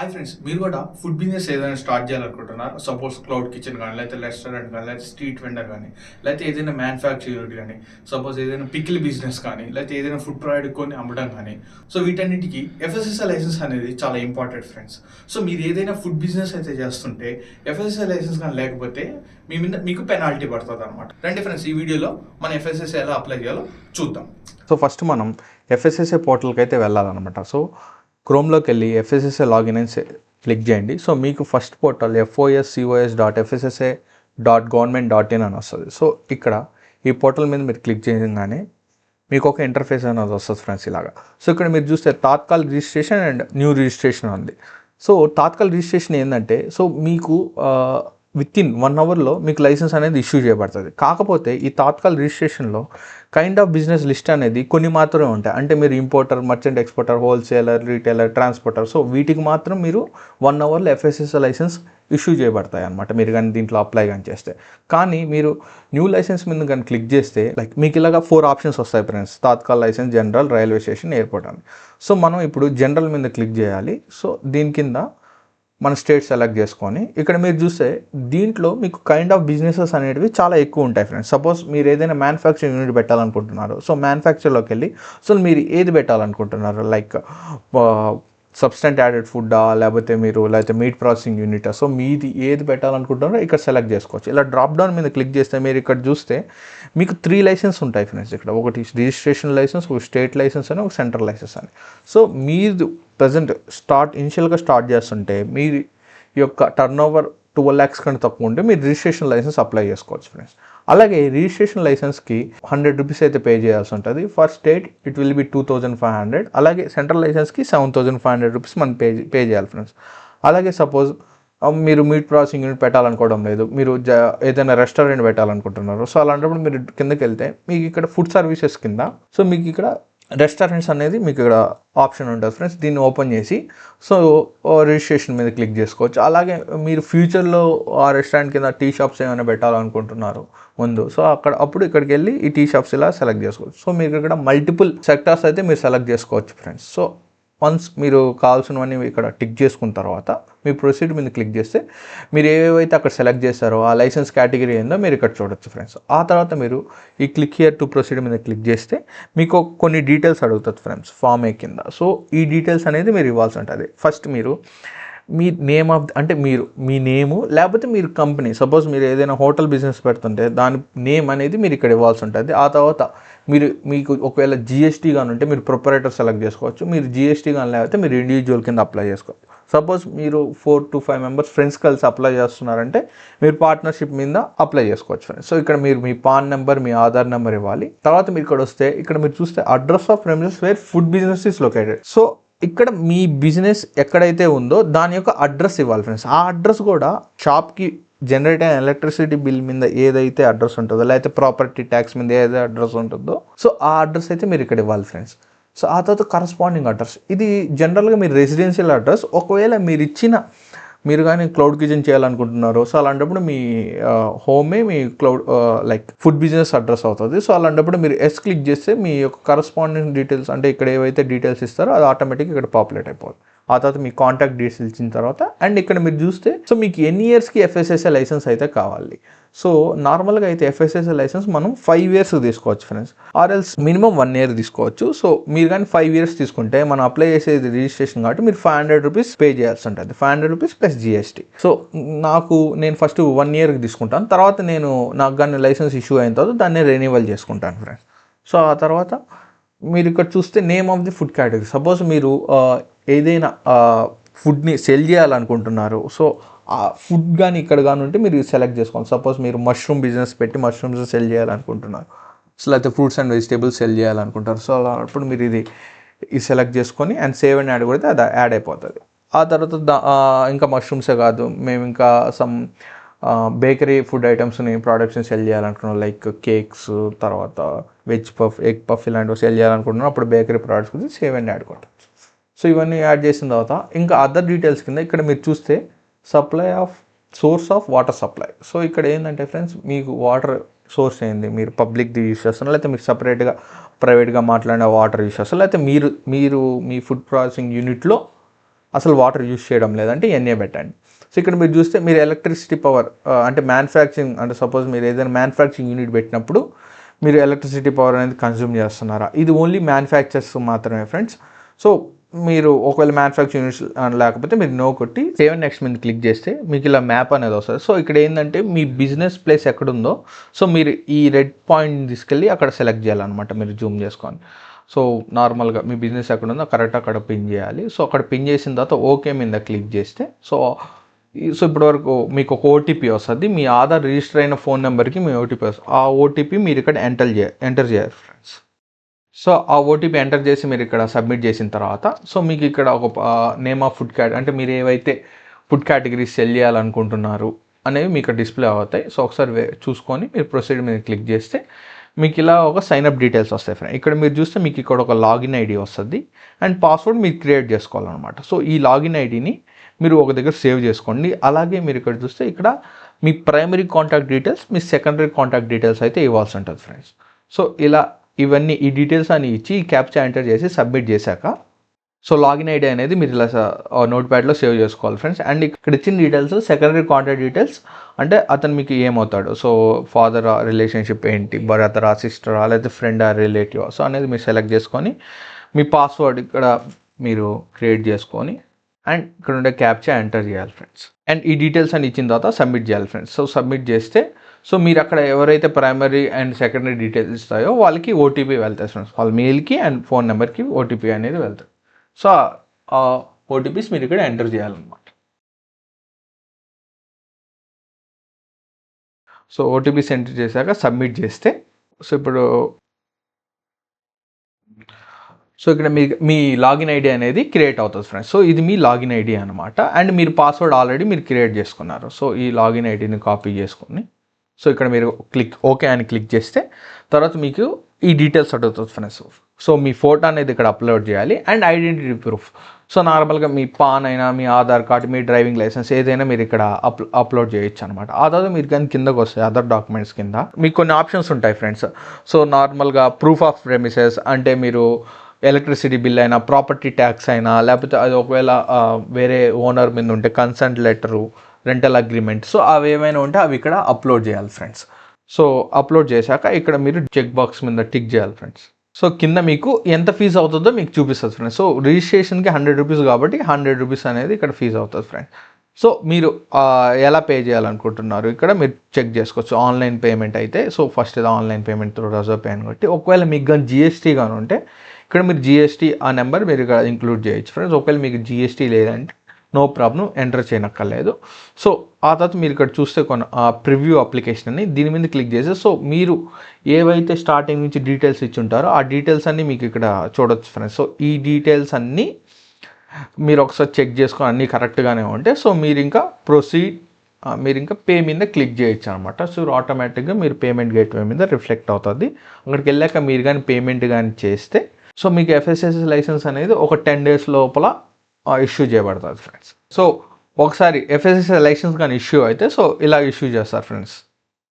Hi friends మీరు కూడా food business ఏదైనా స్టార్ట్ చేయాలనుకుంటున్నారు? సపోజ్ క్లౌడ్ కిచెన్ కానీ లేకపోతే రెస్టారెంట్ కానీ లేకపోతే స్ట్రీట్ వెండర్ కానీ లేకపోతే ఏదైనా మ్యానుఫ్యాక్చరింగ్ కానీ సపోజ్ ఏదైనా పికిల్ బిజినెస్ కానీ లేకపోతే ఏదైనా ఫుడ్ ప్రొవైడ్ కొని అమ్మడం కానీ సో వీటన్నిటికీ ఎఫ్ఎస్ఎస్ఐ లైసెన్స్ అనేది చాలా ఇంపార్టెంట్ ఫ్రెండ్స్ సో మీరు ఏదైనా ఫుడ్ బిజినెస్ అయితే చేస్తుంటే ఎఫ్ఎస్ఎస్ఐ లైసెన్స్ కానీ లేకపోతే మీ మీద మీకు పెనాల్టీ పడుతుంది అనమాట రండి ఫ్రెండ్స్ ఈ వీడియోలో మన ఎఫ్ఎస్ఎస్ఐ ఎలా అప్లై చేయాలో చూద్దాం. సో ఫస్ట్ మనం ఎఫ్ఎస్ఎస్ఏ పోర్టల్కి అయితే వెళ్ళాలన్నమాట. సో క్రోమ్లోకి వెళ్ళి ఎఫ్ఎస్ఎస్ఏ లాగిన్ అని క్లిక్ చేయండి. సో మీకు first portal FOS COS dot FSSA dot government dot in అని వస్తుంది. సో ఇక్కడ ఈ పోర్టల్ మీద మీరు క్లిక్ చేయగానే మీకు ఒక ఇంటర్ఫేస్ అనేది వస్తుంది ఫ్రెండ్స్ ఇలాగా. సో ఇక్కడ మీరు చూస్తే tatkal registration and new registration ఉంది. సో తాత్కాల్ రిజిస్ట్రేషన్ ఏంటంటే సో మీకు విత్ ఇన్ వన్ అవర్లో మీకు లైసెన్స్ అనేది ఇష్యూ చేయబడుతుంది. కాకపోతే ఈ తాత్కాల రిజిస్ట్రేషన్లో కైండ్ ఆఫ్ బిజినెస్ లిస్ట్ అనేది కొన్ని మాత్రమే ఉంటాయి. అంటే మీరు importer merchant exporter wholesaler retailer transporter so వీటికి మాత్రం మీరు వన్ అవర్లో ఎఫ్ఎస్ఎస్ లైసెన్స్ ఇష్యూ చేయబడతాయి అనమాట మీరు కానీ దీంట్లో అప్లై కానీ చేస్తే. కానీ మీరు న్యూ లైసెన్స్ మీద కానీ క్లిక్ చేస్తే లైక్ మీకు ఇలాగా ఫోర్ ఆప్షన్స్ వస్తాయి friends tatkal licence general railway station airport అని. సో మనం ఇప్పుడు జనరల్ మీద క్లిక్ చేయాలి. సో దీని కింద మన స్టేట్ సెలెక్ట్ చేసుకొని ఇక్కడ మీరు చూస్తే దీంట్లో మీకు కైండ్ ఆఫ్ బిజినెసెస్ అనేటివి చాలా ఎక్కువ ఉంటాయి ఫ్రెండ్స్ సపోజ్ మీరు ఏదైనా మ్యానుఫ్యాక్చరింగ్ యూనిట్ పెట్టాలనుకుంటున్నారు. సో మ్యానుఫ్యాక్చర్లోకి వెళ్ళి సో మీరు ఏది పెట్టాలనుకుంటున్నారు? లైక్ సబ్స్టెంట్ యాడెడ్ ఫుడ్డా లేకపోతే మీరు లేకపోతే మీట్ ప్రాసెసింగ్ యూనిటా సో మీది ఏది పెట్టాలనుకుంటున్నారో ఇక్కడ సెలెక్ట్ చేసుకోవచ్చు. ఇలా డ్రాప్ డౌన్ మీద క్లిక్ చేస్తే మీరు ఇక్కడ చూస్తే మీకు త్రీ లైసెన్స్ ఉంటాయి ఫ్రెండ్స్ ఇక్కడ. ఒకటి రిజిస్ట్రేషన్ లైసెన్స్ ఒక స్టేట్ లైసెన్స్ అని ఒక సెంట్రల్ లైసెన్స్ అని. సో మీరు ప్రజెంట్ స్టార్ట్ ఇనిషియల్గా స్టార్ట్ చేస్తుంటే మీ యొక్క టర్న్ ఓవర్ ట్వెల్వ్ ల్యాక్స్ కంటే తక్కువ ఉంటే మీరు రిజిస్ట్రేషన్ లైసెన్స్ అప్లై చేసుకోవచ్చు ఫ్రెండ్స్ అలాగే రిజిస్ట్రేషన్ లైసెన్స్కి హండ్రెడ్ రూపీస్ అయితే పే చేయాల్సి ఉంటుంది. For state it will be two thousand five hundred. అలాగే central లైసెన్స్కి seven thousand five hundred rupees మనం పే పే చేయాలి ఫ్రెండ్స్. అలాగే సపోజ్ మీరు మీట్ ప్రాసెసింగ్ యూనిట్ పెట్టాలనుకోవడం లేదు. మీరు జ ఏదైనా రెస్టారెంట్ పెట్టాలనుకుంటున్నారు. సో అలాంటప్పుడు మీరు కిందకి వెళ్తే మీకు ఇక్కడ ఫుడ్ సర్వీసెస్ కింద సో మీకు ఇక్కడ రెస్టారెంట్స్ అనేది మీకు ఇక్కడ ఆప్షన్ ఉంటుంది ఫ్రెండ్స్. దీన్ని ఓపెన్ చేసి సో రిజిస్ట్రేషన్ మీద క్లిక్ చేసుకోవచ్చు. అలాగే మీరు ఫ్యూచర్లో ఆ రెస్టారెంట్ కింద టీ షాప్స్ ఏమైనా పెట్టాలనుకుంటున్నారు ముందు సో అక్కడ అప్పుడు ఇక్కడికి వెళ్ళి ఈ టీ షాప్స్ ఇలా సెలెక్ట్ చేసుకోవచ్చు. సో మీకు ఇక్కడ మల్టిపుల్ సెక్టార్స్ అయితే మీరు సెలెక్ట్ చేసుకోవచ్చు ఫ్రెండ్స్. సో వన్స్ మీరు కావాల్సినవన్నీ ఇక్కడ టిక్ చేసుకున్న తర్వాత మీ ప్రొసీడ్ మీద క్లిక్ చేస్తే మీరు ఏవేవైతే అక్కడ సెలెక్ట్ చేస్తారో ఆ లైసెన్స్ కేటగిరీ ఏందో మీరు ఇక్కడ చూడొచ్చు ఫ్రెండ్స్ ఆ తర్వాత మీరు ఈ క్లిక్ హియర్ టు ప్రొసీడ్ మీద క్లిక్ చేస్తే మీకు కొన్ని డీటెయిల్స్ అడుగుతుంది ఫ్రెండ్స్ ఫామ్ ఏ కింద. సో ఈ డీటెయిల్స్ అనేది మీరు ఇవ్వాల్సి ఉంటుంది. ఫస్ట్ మీరు మీ నేమ్ ఆఫ్ అంటే మీరు మీ నేము లేకపోతే మీరు కంపెనీ సపోజ్ మీరు ఏదైనా హోటల్ బిజినెస్ పెడుతుంటే దాని నేమ్ అనేది మీరు ఇక్కడ ఇవ్వాల్సి ఉంటుంది. ఆ తర్వాత మీరు మీకు ఒకవేళ జిఎస్టీ కానీ ఉంటే మీరు ప్రొపరేటర్ సెలెక్ట్ చేసుకోవచ్చు. మీరు జిఎస్టీ కానీ లేకపోతే మీరు ఇండివిజువల్ కింద అప్లై చేసుకోవచ్చు. సపోజ్ మీరు four to five members friends కలిసి అప్లై చేస్తున్నారంటే మీరు పార్ట్నర్షిప్ మీద అప్లై చేసుకోవచ్చు ఫ్రెండ్స్ సో ఇక్కడ మీరు మీ పాన్ నెంబర్ మీ ఆధార్ నెంబర్ ఇవ్వాలి. తర్వాత మీరు ఇక్కడ వస్తే ఇక్కడ మీరు చూస్తే address of premises where food business is located so ఇక్కడ మీ బిజినెస్ ఎక్కడైతే ఉందో దాని యొక్క అడ్రస్ ఇవ్వాలి ఫ్రెండ్స్. ఆ అడ్రస్ కూడా షాప్కి జనరేట్ అయిన ఎలక్ట్రిసిటీ బిల్ మీద ఏదైతే అడ్రస్ ఉంటుందో లేకపోతే ప్రాపర్టీ ట్యాక్స్ మీద ఏదైతే అడ్రస్ ఉంటుందో సో ఆ అడ్రస్ అయితే మీరు ఇక్కడ ఇవ్వాలి ఫ్రెండ్స్. సో ఆ తర్వాత కరస్పాండింగ్ అడ్రస్. ఇది జనరల్గా మీరు రెసిడెన్షియల్ అడ్రస్. ఒకవేళ మీరు ఇచ్చిన మీరు కానీ క్లౌడ్ కిచెన్ చేయాలనుకుంటున్నారు సో అలాంటప్పుడు మీ హోమే మీ cloud like food business address అవుతుంది. సో అలాంటప్పుడు మీరు ఎస్ క్లిక్ చేస్తే మీ యొక్క కరస్పాండెంట్ డీటెయిల్స్ అంటే ఇక్కడ ఏవైతే డీటెయిల్స్ ఇస్తారో అది ఆటోమేటిక్గా ఇక్కడ పాపులేట్ అయిపోతుంది ఆ తర్వాత మీ కాంటాక్ట్ డీటెయిల్స్ ఇచ్చిన తర్వాత అండ్ ఇక్కడ మీరు చూస్తే సో మీకు ఎన్ని ఇయర్స్కి ఎఫ్ఎస్ఎస్ఏ లైసెన్స్ అయితే కావాలి. సో నార్మల్గా అయితే ఎఫ్ఎస్ఎస్ఏ లైసెన్స్ మనం ఫైవ్ ఇయర్స్ తీసుకోవచ్చు ఫ్రెండ్స్ ఆర్ఎల్స్ మినిమం వన్ ఇయర్ తీసుకోవచ్చు. సో మీరు కానీ ఫైవ్ ఇయర్స్ తీసుకుంటే మనం అప్లై చేసేది రిజిస్ట్రేషన్ కాబట్టి మీరు ఫైవ్ హండ్రెడ్ రూపీస్ పే చేయాల్సి ఉంటుంది. Five hundred rupees plus GST so నాకు నేను ఫస్ట్ వన్ ఇయర్కి తీసుకుంటాను. తర్వాత నేను నాకు కానీ లైసెన్స్ ఇష్యూ అయిన తర్వాత దాన్ని రెన్యువల్ చేసుకుంటాను ఫ్రెండ్స్ సో ఆ తర్వాత మీరు ఇక్కడ చూస్తే name of the food category suppose మీరు uh, ఏదైనా ఫుడ్ని సెల్ చేయాలనుకుంటున్నారు. సో ఆ ఫుడ్ కానీ ఇక్కడ కానీ ఉంటే మీరు సెలెక్ట్ చేసుకోవాలి. సపోజ్ మీరు మష్రూమ్ బిజినెస్ పెట్టి మష్రూమ్స్ సెల్ చేయాలనుకుంటున్నారు. సో లేకపోతే ఫ్రూట్స్ అండ్ వెజిటేబుల్స్ సెల్ చేయాలనుకుంటారు. సో అలా అప్పుడు మీరు ఇది ఇది సెలెక్ట్ చేసుకొని అండ్ సేవ్ అండ్ యాడ్ కొడితే అది యాడ్ అయిపోతుంది. ఆ తర్వాత దా- ఇంకా మష్రూమ్సే కాదు. మేము ఇంకా సమ్ బేకరీ ఫుడ్ ఐటమ్స్ని ప్రోడక్ట్స్ని సెల్ చేయాలనుకున్నాం. లైక్ కేక్స్ తర్వాత వెజ్ పఫ్ ఎగ్ పఫ్ ఇలాంటివి సెల్ చేయాలనుకుంటున్నాం. అప్పుడు బేకరీ ప్రోడక్ట్స్ గురించి సేవ్ అండ్ యాడ్ కొట్టచ్చు. సో ఇవన్నీ యాడ్ చేసిన తర్వాత ఇంకా అదర్ డీటెయిల్స్ కింద ఇక్కడ మీరు చూస్తే supply of source of water supply so ఇక్కడ ఏంటంటే ఫ్రెండ్స్ మీకు వాటర్ సోర్స్ ఏంది? మీరు పబ్లిక్ది యూస్ చేస్తున్నారు లేకపోతే మీరు సపరేట్గా ప్రైవేట్గా మాట్లాడిన వాటర్ యూస్ చేస్తారు లేకపోతే మీరు మీరు మీ ఫుడ్ ప్రాసెసింగ్ యూనిట్లో అసలు వాటర్ యూస్ చేయడం లేదంటే ఎన్ఏ పెట్టండి. సో ఇక్కడ మీరు చూస్తే మీరు ఎలక్ట్రిసిటీ పవర్ అంటే మ్యానుఫ్యాక్చరింగ్ అంటే సపోజ్ మీరు ఏదైనా మ్యానుఫ్యాక్చరింగ్ యూనిట్ పెట్టినప్పుడు మీరు ఎలక్ట్రిసిటీ పవర్ అనేది కన్జ్యూమ్ చేస్తున్నారా? ఇది ఓన్లీ మ్యానుఫ్యాక్చర్స్ మాత్రమే ఫ్రెండ్స్ సో మీరు ఒకవేళ మ్యానుఫ్యాక్చర్ యూనిట్స్ లేకపోతే మీరు నో కొట్టి సేవ్ నెక్స్ట్ మీద క్లిక్ చేస్తే మీకు ఇలా మ్యాప్ అనేది వస్తుంది. సో ఇక్కడ ఏంటంటే మీ బిజినెస్ ప్లేస్ ఎక్కడుందో సో మీరు ఈ రెడ్ పాయింట్ తీసుకెళ్ళి అక్కడ సెలెక్ట్ చేయాలన్నమాట మీరు జూమ్ చేసుకొని. సో నార్మల్గా మీ బిజినెస్ ఎక్కడ ఉందో కరెక్ట్ అక్కడ పిన్ చేయాలి. సో అక్కడ పిన్ చేసిన తర్వాత ఓకే మీద క్లిక్ చేస్తే సో సో ఇప్పటివరకు మీకు ఒక ఓటీపీ వస్తుంది. మీ ఆధార్ రిజిస్టర్ అయిన ఫోన్ నెంబర్కి మీ ఓటీపీ వస్తుంది. ఆ ఓటీపీ మీరు ఇక్కడ ఎంటర్ చేయ ఎంటర్ చేయాలి ఫ్రెండ్స్ సో ఆ ఓటీపీ ఎంటర్ చేసి మీరు ఇక్కడ సబ్మిట్ చేసిన తర్వాత సో మీకు ఇక్కడ ఒక నేమ్ ఆఫ్ ఫుడ్ క్యాట్ అంటే మీరు ఏవైతే ఫుడ్ కేటగిరీస్ సెల్ చేయాలనుకుంటున్నారు అనేవి మీకు డిస్ప్లే అవుతాయి. సో ఒకసారి చూసుకొని మీరు ప్రొసీడ్ మీద క్లిక్ చేస్తే మీకు ఇలా ఒక సైన్ అప్ డీటెయిల్స్ వస్తాయి ఫ్రెండ్ ఇక్కడ మీరు చూస్తే మీకు ఇక్కడ ఒక లాగిన్ ఐడి వస్తుంది. అండ్ పాస్వర్డ్ మీరు క్రియేట్ చేసుకోవాలన్నమాట. సో ఈ లాగిన్ ఐడిని మీరు ఒక దగ్గర సేవ్ చేసుకోండి. అలాగే మీరు ఇక్కడ చూస్తే ఇక్కడ మీ ప్రైమరీ కాంటాక్ట్ డీటెయిల్స్ మీ సెకండరీ కాంటాక్ట్ డీటెయిల్స్ అయితే ఇవ్వాల్సి ఉంటుంది ఫ్రెండ్స్ సో ఇలా ఇవన్నీ ఈ డీటెయిల్స్ అని ఇచ్చి ఈ క్యాప్చా ఎంటర్ చేసి సబ్మిట్ చేశాక. సో లాగిన్ ఐడి అనేది మీరు ఇలా నోట్ ప్యాడ్లో సేవ్ చేసుకోవాలి ఫ్రెండ్స్ అండ్ ఇక్కడ ఇచ్చిన డీటెయిల్స్ సెకండరీ కాంటాక్ట్ డీటెయిల్స్ అంటే అతను మీకు ఏమవుతాడు? సో ఫాదర్ రిలేషన్షిప్ ఏంటి? బ్రదరా సిస్టరా లేదా ఫ్రెండా రిలేటివ్ సో అనేది మీరు సెలెక్ట్ చేసుకొని మీ పాస్వర్డ్ ఇక్కడ మీరు క్రియేట్ చేసుకొని అండ్ ఇక్కడ ఉండే క్యాప్చా ఎంటర్ చేయాలి ఫ్రెండ్స్ అండ్ ఈ డీటెయిల్స్ అని ఇచ్చిన తర్వాత సబ్మిట్ చేయాలి ఫ్రెండ్స్ సో సబ్మిట్ చేస్తే సో మీరు అక్కడ ఎవరైతే ప్రైమరీ అండ్ సెకండరీ డీటెయిల్స్ ఇస్తాయో వాళ్ళకి ఓటీపీ వెళ్తాయి ఫ్రెండ్స్ వాళ్ళ మెయిల్కి అండ్ ఫోన్ నెంబర్కి ఓటీపీ అనేది వెళ్తాయి. సో ఆ ఓటీపీస్ మీరు ఇక్కడ ఎంటర్ చేయాలన్నమాట. సో ఓటీపీస్ ఎంటర్ చేశాక సబ్మిట్ చేస్తే సో ఇప్పుడు సో ఇక్కడ మీ మీ లాగిన్ ఐడి అనేది క్రియేట్ అవుతుంది ఫ్రెండ్స్ సో ఇది మీ లాగిన్ ఐడి అనమాట అండ్ మీరు పాస్వర్డ్ ఆల్రెడీ మీరు క్రియేట్ చేసుకున్నారు. సో ఈ లాగిన్ ఐడిని కాపీ చేసుకొని సో ఇక్కడ మీరు క్లిక్ ఓకే అని క్లిక్ చేస్తే తర్వాత మీకు ఈ డీటెయిల్స్ అడుగుతుంది ఫ్రెండ్స్ సో మీ ఫోటో అనేది ఇక్కడ అప్లోడ్ చేయాలి అండ్ ఐడెంటిటీ ప్రూఫ్ సో నార్మల్గా మీ పాన్ అయినా మీ ఆధార్ కార్డ్ మీ డ్రైవింగ్ లైసెన్స్ ఏదైనా మీరు ఇక్కడ అప్ అప్లోడ్ చేయొచ్చు అనమాట ఆ తర్వాత మీరు కానీ కిందకు వస్తాయి అదర్ డాక్యుమెంట్స్ కింద మీకు కొన్ని ఆప్షన్స్ ఉంటాయి ఫ్రెండ్స్ సో నార్మల్గా ప్రూఫ్ ఆఫ్ ప్రెమిసెస్ అంటే మీరు ఎలక్ట్రిసిటీ బిల్ అయినా ప్రాపర్టీ ట్యాక్స్ అయినా లేకపోతే అది ఒకవేళ వేరే ఓనర్ మీద ఉంటే consent letter rental agreement so అవి ఏమైనా ఉంటే అవి ఇక్కడ అప్లోడ్ చేయాలి ఫ్రెండ్స్ సో అప్లోడ్ చేశాక ఇక్కడ మీరు చెక్ బాక్స్ మీద టిక్ చేయాలి ఫ్రెండ్స్ సో కింద మీకు ఎంత ఫీజు అవుతుందో మీకు చూపిస్తుంది ఫ్రెండ్స్ సో రిజిస్ట్రేషన్కి హండ్రెడ్ రూపీస్ కాబట్టి హండ్రెడ్ రూపీస్ అనేది ఇక్కడ ఫీజు అవుతుంది ఫ్రెండ్స్ సో మీరు ఎలా పే చేయాలనుకుంటున్నారు? ఇక్కడ మీరు చెక్ చేసుకోవచ్చు. ఆన్లైన్ పేమెంట్ అయితే సో ఫస్ట్ ఇది online payment through reserve pay అని కొట్టి ఒకవేళ మీకు కానీ జిఎస్టీ కానీ ఉంటే ఇక్కడ మీరు జిఎస్టీ ఆ నెంబర్ మీరు ఇక్కడ ఇంక్లూడ్ చేయొచ్చు ఫ్రెండ్స్ ఒకవేళ మీకు జిఎస్టీ లేదంటే నో ప్రాబ్లం ఎంటర్ చేయనక్కర్లేదు. సో ఆ తర్వాత మీరు ఇక్కడ చూస్తే కొన్ని ప్రివ్యూ అప్లికేషన్ అని దీని మీద క్లిక్ చేస్తే సో మీరు ఏవైతే స్టార్టింగ్ నుంచి డీటెయిల్స్ ఇచ్చి ఉంటారో ఆ డీటెయిల్స్ అన్నీ మీకు ఇక్కడ చూడొచ్చు ఫ్రెండ్స్ సో ఈ డీటెయిల్స్ అన్నీ మీరు ఒకసారి చెక్ చేసుకొని అన్నీ కరెక్ట్గానే ఉంటే సో మీరు ఇంకా ప్రొసీడ్ మీరు ఇంకా పే మీద క్లిక్ చేయొచ్చు అనమాట సో ఆటోమేటిక్గా మీరు పేమెంట్ గేట్వే మీద రిఫ్లెక్ట్ అవుతుంది. అక్కడికి వెళ్ళాక మీరు కానీ పేమెంట్ కానీ చేస్తే సో మీకు ఎఫ్ఎస్ఎస్ లైసెన్స్ అనేది ఒక టెన్ డేస్ లోపల ఇష్యూ చేయబడుతుంది ఫ్రెండ్స్ సో ఒకసారి ఎఫ్ఎస్ఎస్ ఎలక్షన్స్ కానీ ఇష్యూ అయితే సో ఇలా ఇష్యూ చేస్తారు ఫ్రెండ్స్